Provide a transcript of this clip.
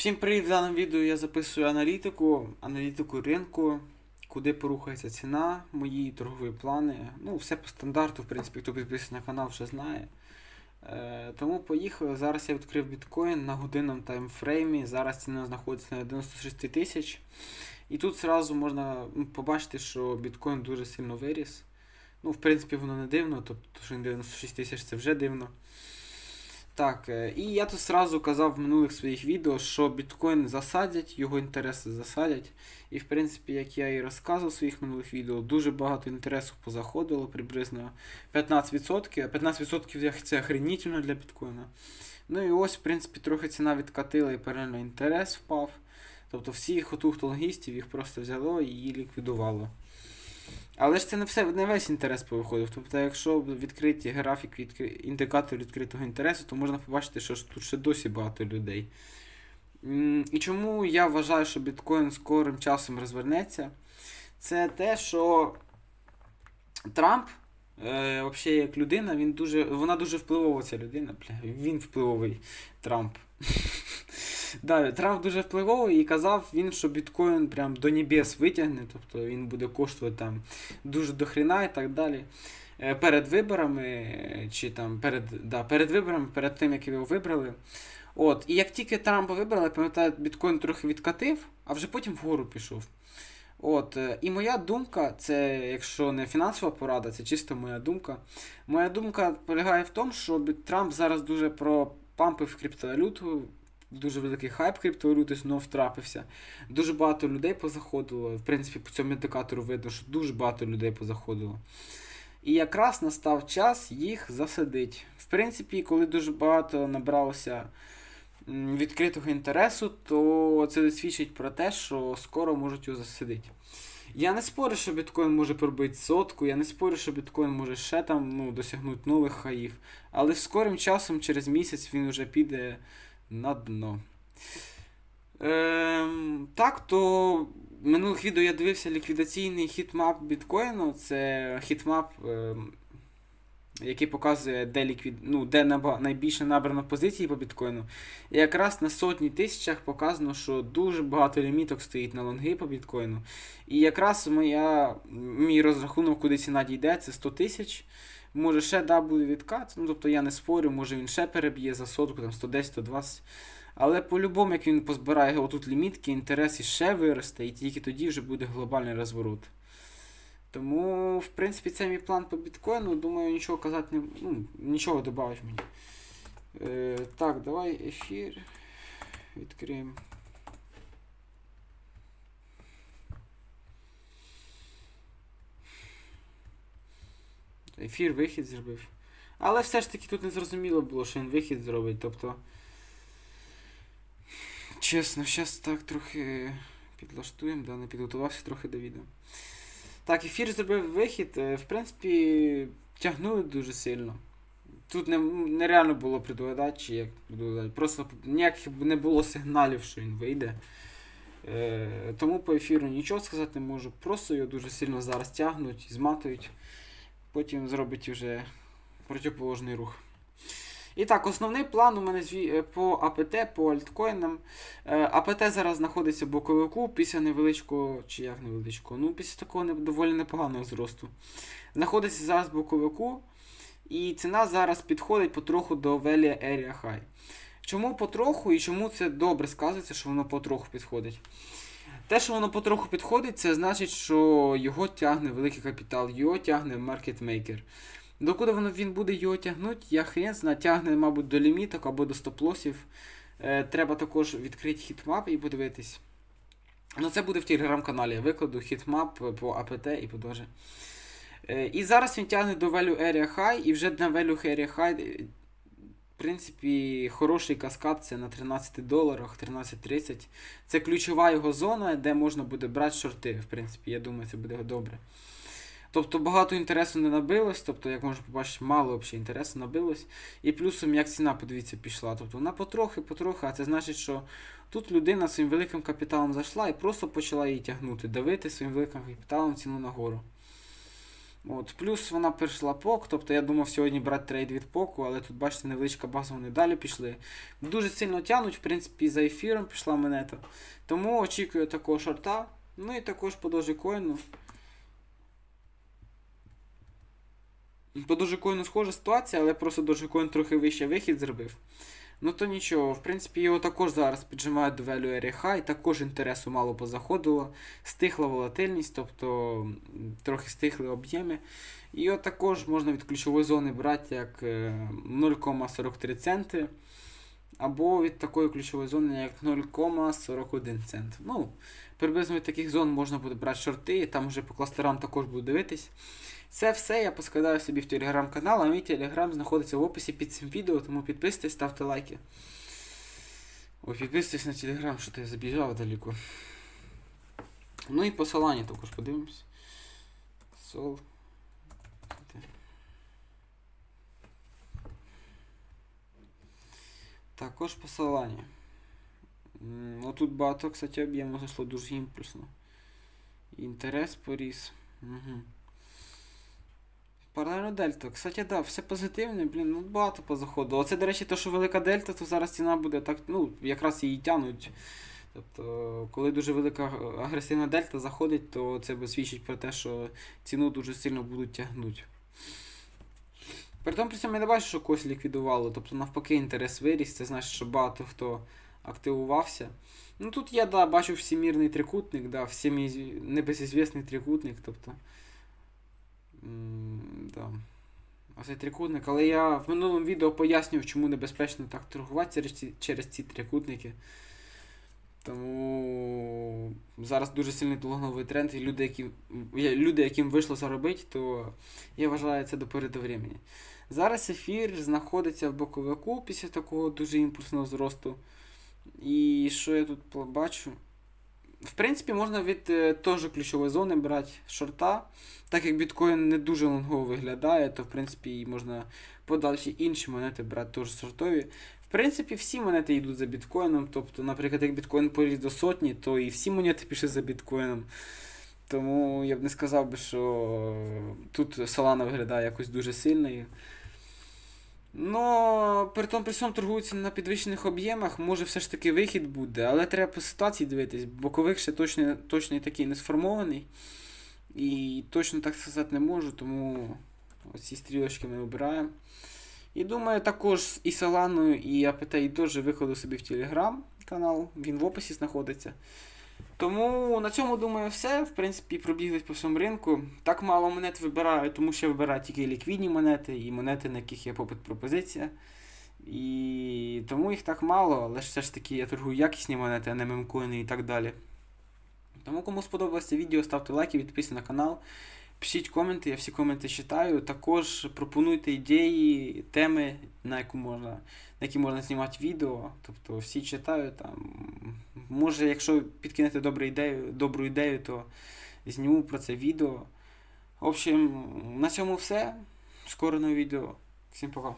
Всім привіт! В даному відео я записую аналітику, аналітику ринку, куди порухається ціна, мої торгові плани. Ну, все по стандарту, в принципі, хто підписаний на канал, вже знає. Е, тому поїхали. Зараз я відкрив біткоін на годинному таймфреймі. Зараз ціна знаходиться на 96 тисяч. І тут зразу можна побачити, що біткоін дуже сильно виріс. Ну, в принципі, воно не дивно, тобто, що він 96 тисяч це вже дивно. Так, е, і я тут сразу казав в минулих своїх відео, що біткоін засадять, його інтереси засадять. І в принципі, як я і розказував в своїх минулих відео, дуже багато інтересу позаходило, приблизно 15%. А 15% це охренітельно для біткоїна. Ну і ось, в принципі, трохи ціна відкатила і переально інтерес впав. Тобто всіх отух лонгістів їх просто взяло і її ліквідувало. Але ж це не все, не весь інтерес повиходив. Тобто, якщо відкриті графік відкри... індикатор відкритого інтересу, то можна побачити, що тут ще досі багато людей. І чому я вважаю, що біткоін скорим часом розвернеться? Це те, що Трамп, е, взагалі, як людина, він дуже, вона дуже впливова ця людина. Він впливовий Трамп. Да, Трамп дуже впливовий і казав він, що біткоін прям до небес витягне, тобто він буде коштувати там дуже до хрена і так далі. Е, перед виборами, чи там перед да, перед виборами, перед тим, як його вибрали. От, І як тільки Трампа вибрали, пам'ятаю, біткоін трохи відкатив, а вже потім вгору пішов. От, е, І моя думка, це, якщо не фінансова порада, це чисто моя думка. Моя думка полягає в тому, що Трамп зараз дуже пропампив криптовалюту, дуже великий хайп криптовалюти знов трапився. Дуже багато людей позаходило. В принципі, по цьому індикатору видно, що дуже багато людей позаходило. І якраз настав час їх засадити. В принципі, коли дуже багато набралося відкритого інтересу, то це свідчить про те, що скоро можуть його засадити. Я не спорю, що біткоін може пробити сотку, я не спорю, що біткоін може ще там ну, досягнути нових хаїв. Але скорим часом, через місяць, він вже піде на дно. Ем, Так, то минулих відео я дивився ліквідаційний хітмап біткоїну. Це хітмап, ем, який показує, де ліквід... ну, де найбільше набрано позицій по біткоїну. І якраз на сотні тисячах показано, що дуже багато ліміток стоїть на лонги по біткоїну. І якраз моя, мій розрахунок, куди ціна дійде, це 100 тисяч. Може ще да, буде відкат. Ну, тобто я не спорю, може він ще переб'є за сотку, там 110-120. Але по-любому, як він позбирає отут лімітки, інтерес іще виросте, і тільки тоді вже буде глобальний розворот. Тому, в принципі, це мій план по біткоїну. Думаю, нічого казати не ну, нічого додавиш мені. Е, Так, давай ефір. Відкриємо. Ефір вихід зробив. Але все ж таки тут не зрозуміло було, що він вихід зробить. Тобто. Чесно, зараз так трохи підлаштуємо, да, не підготувався трохи до відео. Так, ефір зробив вихід. Е, в принципі, тягнули дуже сильно. Тут не, нереально було предугадати, як предугадати. Просто ніяких не було сигналів, що він вийде. Е, Тому по ефіру нічого сказати не можу. Просто його дуже сильно зараз тягнуть, зматують потім зробить вже протиположний рух. І так, основний план у мене е, по АПТ, по альткоїнам. Е, АПТ зараз знаходиться в боковику після невеличкого, чи як невеличкого, ну після такого доволі непоганого зросту. Знаходиться зараз в боковику. І ціна зараз підходить потроху до Velia Area High. Чому потроху і чому це добре сказується, що воно потроху підходить? Те, що воно потроху підходить, це значить, що його тягне великий капітал, його тягне маркетмейкер. Докуди воно він буде його тягнути, я хрен знаю, тягне, мабуть, до ліміток або до стоп-лосів. Е, Треба також відкрити хітмап і подивитись. Ну, Це буде в телеграм-каналі. Я викладу хітмап по АПТ і подоже. Е, І зараз він тягне до Value Area High, і вже на Value Area High в принципі, хороший каскад це на 13 доларах, 13.30. Це ключова його зона, де можна буде брати шорти. В принципі, я думаю, це буде добре. Тобто багато інтересу не набилось, тобто, як можна побачити, мало взагалі інтересу набилось. І плюсом, як ціна, подивіться, пішла. Тобто вона потрохи-потрохи, а це значить, що тут людина своїм великим капіталом зайшла і просто почала її тягнути, давити своїм великим капіталом ціну нагору. От, плюс вона перейшла пок, тобто я думав сьогодні брати трейд від поку, але тут, бачите, невеличка база, вони далі пішли. Дуже сильно тянуть, в принципі, за ефіром пішла монета. Тому очікую такого шорта. Ну і також по Dogecoin. По Dogecoin схожа ситуація, але просто Dogecoin трохи вище вихід зробив. Ну то нічого, в принципі, його також зараз піджимають до value area high, також інтересу мало позаходило, стихла волатильність, тобто трохи стихли об'єми. От також можна від ключової зони брати як е, 0,43 центи, або від такої ключової зони як 0,41 цент. Ну, приблизно від таких зон можна буде брати шорти, там вже по кластерам також буду дивитись. Це все я поскладаю собі в телеграм-канал, а мій телеграм знаходиться в описі під цим відео, тому підписуйтесь, ставте лайки. Ой, підписуйтесь на телеграм, що ти забіжав далеко. Ну і по Солані також подивимось. Сол. Де? Також по Солані. Отут багато, кстати, об'єму зайшло дуже імпульсно. Інтерес поріс. Угу. Паралельно дельта. Кстати, да, все позитивне, блін, ну багато позаходило. Оце, до речі, те, що велика дельта, то зараз ціна буде так, ну, якраз її тянуть. Тобто, коли дуже велика агресивна дельта заходить, то це свідчить про те, що ціну дуже сильно будуть тягнути. При тому при цьому я не бачу, що когось ліквідувало. Тобто, навпаки, інтерес виріс, це значить, що багато хто активувався. Ну тут я да, бачу всемірний трикутник, да, всім небезізвісний трикутник, тобто. Да. Оцей трикутник, але я в минулому відео пояснював, чому небезпечно так торгувати через ці, через ці трикутники. Тому зараз дуже сильний долговий тренд, і люди, які, люди, яким вийшло заробити, то я вважаю це до пори до времени. Зараз ефір знаходиться в боковику після такого дуже імпульсного зросту. І що я тут побачу? В принципі, можна від е, теж ключової зони брати шорта. Так як біткоін не дуже лонгово виглядає, то в принципі можна подальші інші монети брати теж шортові. Принципі, всі монети йдуть за біткоїном. Тобто, наприклад, як біткоін поріс до сотні, то і всі монети пішли за біткоїном. Тому я б не сказав би, що тут Solana виглядає якось дуже сильною. Ну, при тому при цьому торгуються на підвищених об'ємах, може все ж таки вихід буде, але треба по ситуації дивитись. Боковик ще точно, точно такий не сформований. І точно так сказати не можу, тому оці стрілочки ми обираємо. І думаю, також і Солану, і APT теж виходу собі в Телеграм канал, він в описі знаходиться. Тому на цьому думаю все. В принципі, пробіглись по всьому ринку. Так мало монет вибираю, тому що я вибираю тільки ліквідні монети і монети, на яких є попит пропозиція. І тому їх так мало, але все ж таки я торгую якісні монети, а не мемкоїни і так далі. Тому кому сподобалося відео, ставте лайки, підписуйтесь на канал. Пишіть коменти, я всі коменти читаю. Також пропонуйте ідеї, теми, на яку можна, на які можна знімати відео. Тобто всі читаю там. Може, якщо підкинете добру ідею, добру ідею, то зніму про це відео. В общем, на цьому все. Скоро нове відео. Всім пока.